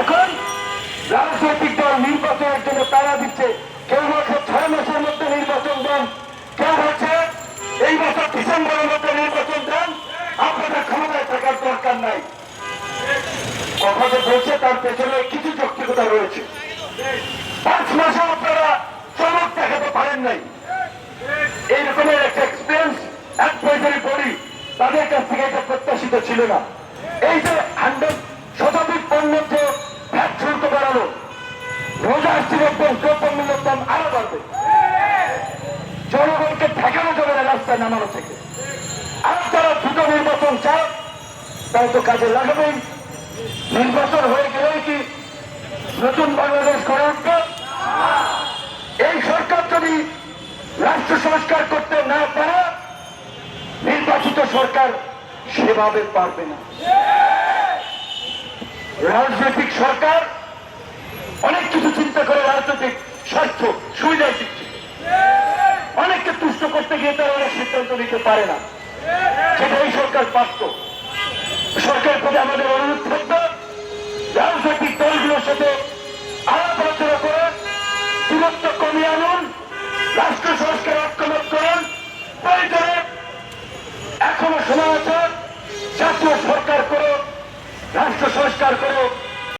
এখন রাজনৈতিক দল নির্বাচনের জন্য তারা দিচ্ছে। কেউ বলছে ছয় মাসের মধ্যে নির্বাচন দেন, কেউ বলছে এই বছর ডিসেম্বরের মধ্যে নির্বাচন দেন। আপনাদের ক্ষমতায় থাকার দরকার নাই। কথা যে বলছে, তার পেছনে কিছু যৌক্তিকতা রয়েছে। পাঁচ মাসে আপনারা চমক দেখাতে পারেন নাই। এই রকমের একটা এক্সপিরিয়েন্স এক পয়সারি বড়ি তাদের কাছ থেকে এটা প্রত্যাশিত ছিল না। এই যে হান্ড্রেড জনগণকে ঠেকানো যাবে না রাস্তায় নামানো থেকে। আর যারা দ্রুত নির্বাচন চায় তাই তো কাজে লাগাবেন নির্বাচন হয়ে গেলেই কি নতুন বাংলাদেশ গড়ে উঠবে? এই সরকার যদি রাষ্ট্র সংস্কার করতে না পারে, নির্বাচিত সরকার সেভাবে পারবে না। রাজনৈতিক সরকার অনেক কিছু চিন্তা করে রাজনৈতিক স্বার্থ সুবিধার দিক থেকে অনেককে তুষ্ট করতে গিয়ে তারা অনেক সিদ্ধান্ত নিতে পারে না। সেটা এই সরকার পারত। সরকারের প্রতি আমাদের অনুরোধ থাকবে, রাজনৈতিক দলগুলোর সাথে আলাপ আলোচনা করে, দূরত্ব কমিয়ে আনুন, রাষ্ট্র সংস্কার ঐক্যমত করুন এখনও সময় আছে, জাতীয় সরকার করো রাষ্ট্র সংস্কার করো